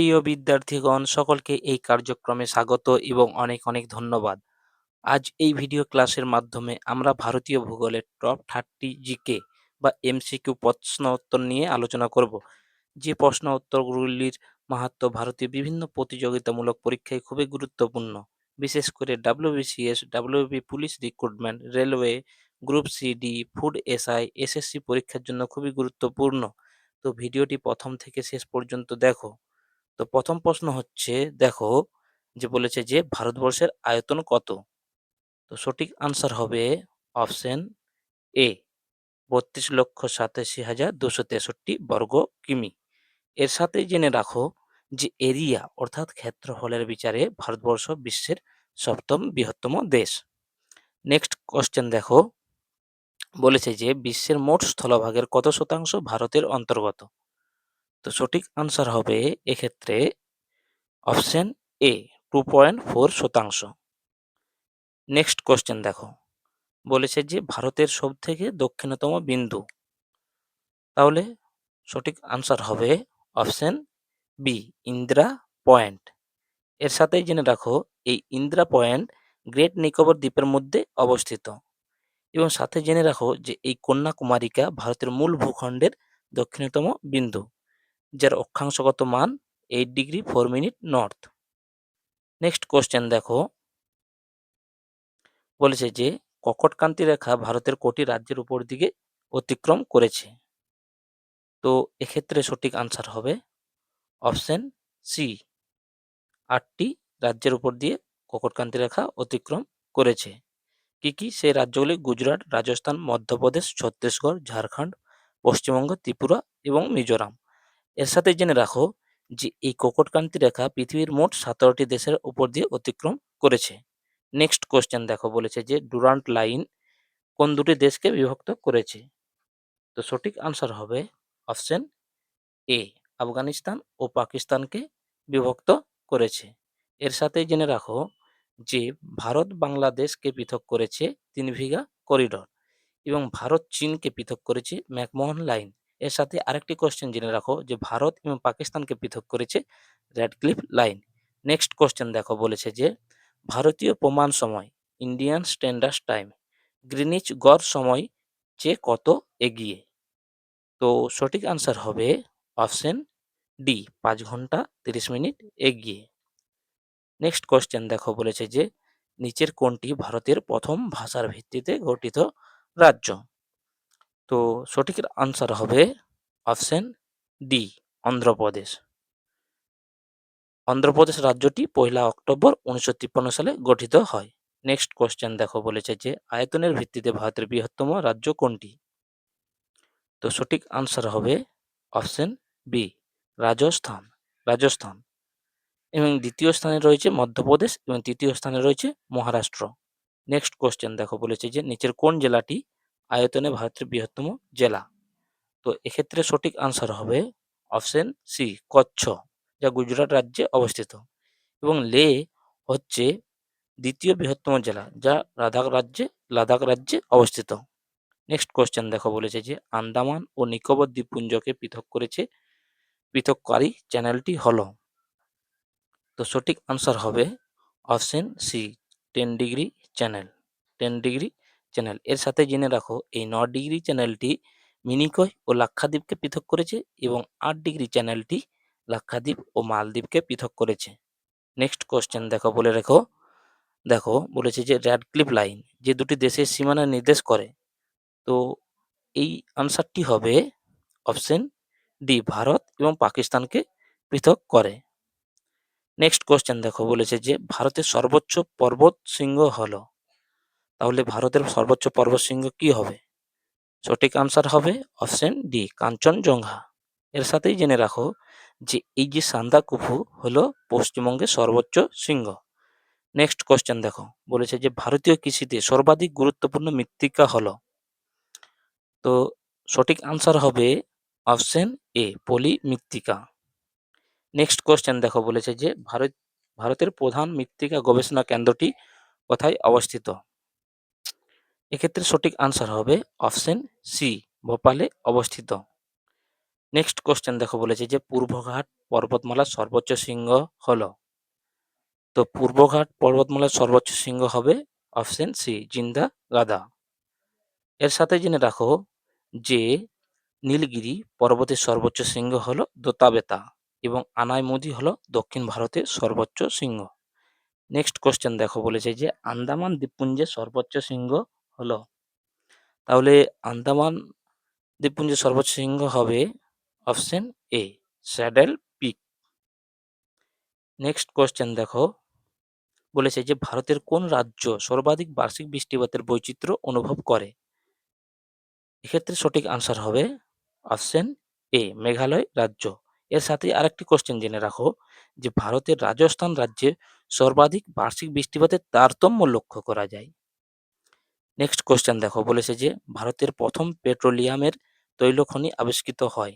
প্রিয় বিদ্যার্থীগণ, সকলকে এই কার্যক্রমে স্বাগত এবং অনেক অনেক ধন্যবাদ। আজ এই ভিডিও ক্লাসের মাধ্যমে আমরা ভারতীয় ভূগোলের টপ থার্টি জিকে বা এমসিকিউ প্রশ্ন উত্তর নিয়ে আলোচনা করব। যে প্রশ্ন উত্তরগুলির মাহাত্ম ভারতীয় বিভিন্ন প্রতিযোগিতামূলক পরীক্ষায় খুবই গুরুত্বপূর্ণ, বিশেষ করে WBCS, WB police recruitment, railway, group C, D, food SI, SSC পরীক্ষার জন্য খুবই গুরুত্বপূর্ণ। তো ভিডিওটি প্রথম থেকে শেষ পর্যন্ত দেখো। তো প্রথম প্রশ্ন হচ্ছে, দেখো যে বলেছে যে ভারতবর্ষের আয়তন কত? তো সঠিক আনসার হবে অপশন এ বত্রিশ লক্ষ সাতাশি হাজার দুশো তেষট্টি বর্গ কিমি। এর সাথে জেনে রাখো যে এরিয়া অর্থাৎ ক্ষেত্রফলের বিচারে ভারতবর্ষ বিশ্বের সপ্তম বৃহত্তম দেশ। নেক্সট কোশ্চেন দেখো, বলেছে যে বিশ্বের মোট স্থলভাগের কত শতাংশ ভারতের অন্তর্গত? তো সঠিক আনসার হবে এক্ষেত্রে option A two point four শতাংশ। নেক্সট কোশ্চেন দেখো। বলেছে যে ভারতের সব থেকে দক্ষিণতম বিন্দু। তাহলে সঠিক আনসার হবে অপশন বি ইন্দ্রা পয়েন্ট। এর সাথেই জেনে রাখো, এই ইন্দ্রা পয়েন্ট গ্রেট নিকোবর দ্বীপের মধ্যে অবস্থিত। এবং সাথে জেনে রাখো যে এই কন্যাকুমারিকা ভারতের মূল ভূখণ্ডের দক্ষিণতম বিন্দু। যার অক্ষাংশগত মান eight degree four minute north next question দেখো। বলেছে যে ককটকান্তি রেখা ভারতের কোটি রাজ্যের উপর দিকে অতিক্রম করেছে। তো এক্ষেত্রে সঠিক আনসার হবে অপশন সি আটটি রাজ্যের উপর দিয়ে ককটকান্তি রেখা অতিক্রম করেছে। কি কি? সেই রাজ্যগুলি গুজরাট, রাজস্থান, মধ্যপ্রদেশ, ছত্তিশগড়, ঝাড়খণ্ড, পশ্চিমবঙ্গ, ত্রিপুরা এবং মিজোরাম। এর সাথে জেনে রাখো যে এই ককটকান্তি রেখা পৃথিবীর মোট সতেরোটি দেশের উপর দিয়ে অতিক্রম করেছে। নেক্সট কোশ্চেন দেখো, বলেছে যে ডুরান্ট লাইন কোন দুটি দেশকে বিভক্ত করেছে? তো সঠিক আনসার হবে অপশন এ আফগানিস্তান ও পাকিস্তানকে বিভক্ত করেছে। এর সাথেই জেনে রাখো যে ভারত বাংলাদেশকে পৃথক করেছে তিন ভিঘা করিডর এবং ভারত চীনকে পৃথক করেছে ম্যাকমোহন লাইন। এর সাথে আরেকটি কোশ্চেন জেনে রাখো যে ভারত এবং পাকিস্তানকে পৃথক করেছে red Radcliffe line next question দেখো বলেছে যে, ভারতীয় প্রমাণ সময় ইন্ডিয়ান স্ট্যান্ডার্ড টাইম গ্রিনিচ গড় সময় চেয়ে কত এগিয়ে? তো সঠিক আনসার হবে অপশন ডি পাঁচ ঘণ্টা তিরিশ মিনিট এগিয়ে। নেক্সট কোশ্চেন দেখো বলেছে যে, নিচের কোনটি ভারতের প্রথম ভাষার ভিত্তিতে গঠিত রাজ্য? তো সঠিক আনসার হবে অপশন ডি অন্ধ্রপ্রদেশ। অন্ধ্রপ্রদেশ রাজ্যটি পয়লা অক্টোবর উনিশশো সালে গঠিত হয়। নেক্সট কোশ্চেন দেখো বলেছে যে, আয়তনের ভিত্তিতে ভারতের বৃহত্তম রাজ্য কোনটি? তো সঠিক আনসার হবে অপশন বি রাজস্থান রাজস্থান। এবং দ্বিতীয় স্থানে রয়েছে মধ্যপ্রদেশ এবং তৃতীয় স্থানে রয়েছে মহারাষ্ট্র। নেক্সট কোশ্চেন দেখো বলেছে যে, নিচের কোন জেলাটি আয়তনে ভারতের বৃহত্তম জেলা। তো এক্ষেত্রে সঠিক আনসার হবে অপশন সি কচ্ছ, যা গুজরাট রাজ্যে অবস্থিত। এবং লে হচ্ছে দ্বিতীয় বৃহত্তম জেলা, যা লাদাখ রাজ্যে লাদাখ রাজ্যে অবস্থিত। নেক্সট কোশ্চেন দেখো বলেছে যে, আন্দামান ও নিকোবর দ্বীপপুঞ্জকে পৃথক করেছে, পৃথককারী চ্যানেলটি হলো। তো সঠিক আনসার হবে option C ten degree channel ten degree channel এর সাথে জেনে রাখো, এই ন ডিগ্রি চ্যানেলটি মিনিকয় ও লাক্ষাদ্বীপকে পৃথক করেছে এবং আট ডিগ্রি চ্যানেলটি লাক্ষাদ্বীপ ও মালদ্বীপকে পৃথক করেছে। নেক্সট কোশ্চেন দেখো, বলে রেখো। দেখো, বলেছে যে র্যাডক্লিপ লাইন যে দুটি দেশের সীমানা নির্দেশ করে। তো এই আনসারটি হবে অপশন ডি ভারত এবং পাকিস্তানকে পৃথক করে। নেক্সট কোশ্চেন দেখো, বলেছে যে ভারতের সর্বোচ্চ পর্বত শৃঙ্গ হলো। তাহলে ভারতের সর্বোচ্চ পর্বত শৃঙ্গ কি হবে? সঠিক আনসার হবে অপশন ডি কাঞ্চনজঙ্ঘা। এর সাথেই জেনে রাখো যে এই যে সান্দাকুফু হলো পশ্চিমবঙ্গের সর্বোচ্চ শৃঙ্গ। নেক্সট কোশ্চেন দেখো, বলেছে যে ভারতীয় কৃষিতে সর্বাধিক গুরুত্বপূর্ণ মৃত্তিকা হলো। তো সঠিক আনসার হবে অপশন এ পলি মৃত্তিকা নেক্সট কোশ্চেন দেখো, বলেছে যে ভারত, ভারতের প্রধান মৃত্তিকা গবেষণা কেন্দ্রটি কোথায় অবস্থিত? এক্ষেত্রে সঠিক আনসার হবে অপশন সি ভোপালে অবস্থিত। নেক্সট কোশ্চেন দেখো বলেছে যে পূর্বঘাট পর্বতমালার সর্বোচ্চ শৃঙ্গ হলো। তো পূর্বঘাট পর্বতমালার সর্বোচ্চ শৃঙ্গ হবে অপশন সি জিন্দা গাদা। এর সাথে জেনে রাখো যে নীলগিরি পর্বতের সর্বোচ্চ শৃঙ্গ হলো দোতাবেতা এবং আনাইমুদি হলো দক্ষিণ ভারতের সর্বোচ্চ শৃঙ্গ। নেক্সট কোশ্চেন দেখো বলেছে যে আন্দামান দ্বীপপুঞ্জের সর্বোচ্চ শৃঙ্গ হলো। তাহলে আন্দামান দ্বীপপুঞ্জের সর্বোচ্চ শৃঙ্গ হবে option A Saddle Peak. Next question দেখো। বলেছে যে ভারতের কোন রাজ্য সর্বাধিক বার্ষিক বৃষ্টিপাতের বৈচিত্র্য অনুভব করে? এক্ষেত্রে সঠিক আনসার হবে অপশন এ মেঘালয় রাজ্য। এর সাথে আরেকটি কোশ্চেন জেনে রাখো, যে ভারতের রাজস্থান রাজ্যে সর্বাধিক বার্ষিক বৃষ্টিপাতের তারতম্য লক্ষ্য করা যায়। নেক্সট কোশ্চেন দেখো, বলেছে যে ভারতের প্রথম পেট্রোলিয়ামের তৈল খনি আবিষ্কৃত হয়।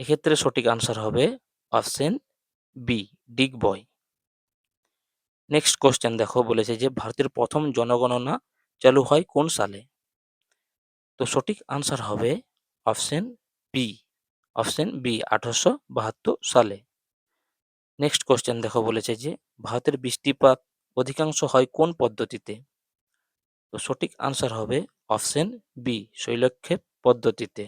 এক্ষেত্রে সঠিক আনসার হবে option B Digboi next question দেখো, বলেছে যে ভারতের প্রথম জনগণনা চালু হয় কোন সালে? তো সঠিক আনসার হবে অপশন বি অপশন বি আঠারোশো বাহাত্তর সালে। নেক্সট কোশ্চেন দেখো, বলেছে যে ভারতের বৃষ্টিপাত অধিকাংশ হয় কোন পদ্ধতিতে? তো সঠিক আনসার হবে অপশন বি শৈলক্ষেপ পদ্ধতিতে।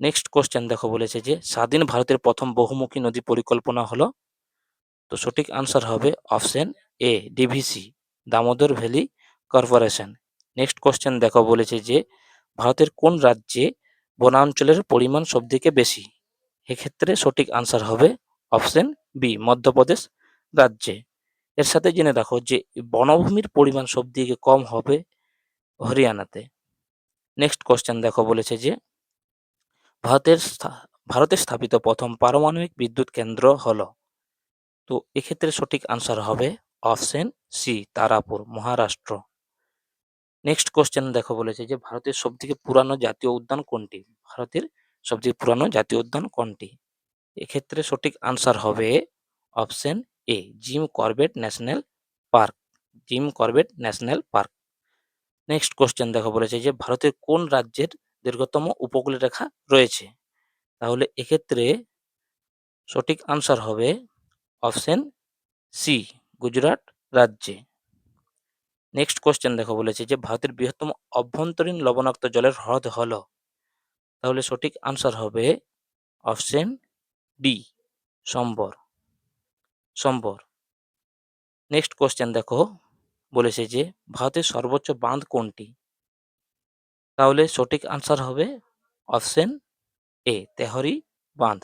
নেক্সট কোশ্চেন দেখো বলেছে যে, স্বাধীন ভারতের প্রথম বহুমুখী নদী পরিকল্পনা হলো? তো সঠিক আনসার হবে option A DVC Damodar Valley Corporation. Next question দেখো বলেছে যে, ভারতের কোন রাজ্যে বনাঞ্চলের পরিমাণ সবথেকে বেশি? এক্ষেত্রে সঠিক আনসার হবে অপশন বি মধ্যপ্রদেশ রাজ্যে। এর সাথে জেনে রাখো যে বনভূমির পরিমাণ সবদিকে কম হবে হরিয়ানাতে। নেক্সট কোশ্চেন দেখো বলেছে যে, ভারতের ভারতে স্থাপিত প্রথম পারমাণবিক বিদ্যুৎ কেন্দ্র হল। তো এক্ষেত্রে সঠিক আনসার হবে option C Tarapur, Maharashtra. Next question দেখো বলেছে যে, ভারতের সবথেকে পুরানো জাতীয় উদ্যান কোনটি? ভারতের সবথেকে পুরানো জাতীয় উদ্যান কোনটি? এক্ষেত্রে সঠিক আনসার হবে option A Jim Corbett National Park Jim Corbett National Park next question দেখো বলেছে যে, ভারতের কোন রাজ্যের দীর্ঘতম উপকূল রেখা রয়েছে? তাহলে এক্ষেত্রে সঠিক আনসার হবে অপশন সি গুজরাট রাজ্যে। নেক্সট কোশ্চেন দেখো বলেছে যে, ভারতের বৃহত্তম অভ্যন্তরীণ লবণাক্ত জলের হ্রদ হল। তাহলে সঠিক আনসার হবে option D Sambhar. Sambhar next question দেখো। বলেছে যে, ভারতের সর্বোচ্চ বাঁধ কোনটি? তাহলে সঠিক আনসার হবে অপশন এ তেহরি বাঁধ।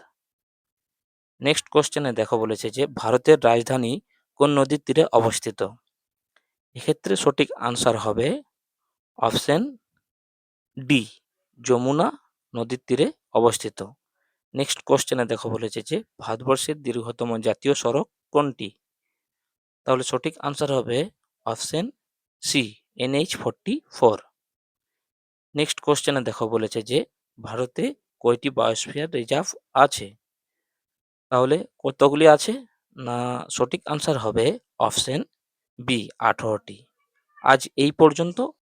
নেক্সট কোশ্চেনে দেখো বলেছে যে, ভারতের রাজধানী কোন নদীর তীরে অবস্থিত? এক্ষেত্রে সঠিক আনসার হবে অপশন ডি যমুনা নদীর তীরে অবস্থিত। নেক্সট কোশ্চেনে দেখো বলেছে যে, ভারতবর্ষের দীর্ঘতম জাতীয় সড়ক কোনটি? তাহলে সঠিক আনসার হবে option C NH forty four next কোশ্চেনে দেখো বলেছে যে, ভারতে কয়টি বায়োস্ফিয়ার রিজার্ভ আছে? তাহলে কতগুলি আছে? না, সঠিক আনসার হবে অপশন বি আঠারোটি। আজ এই পর্যন্ত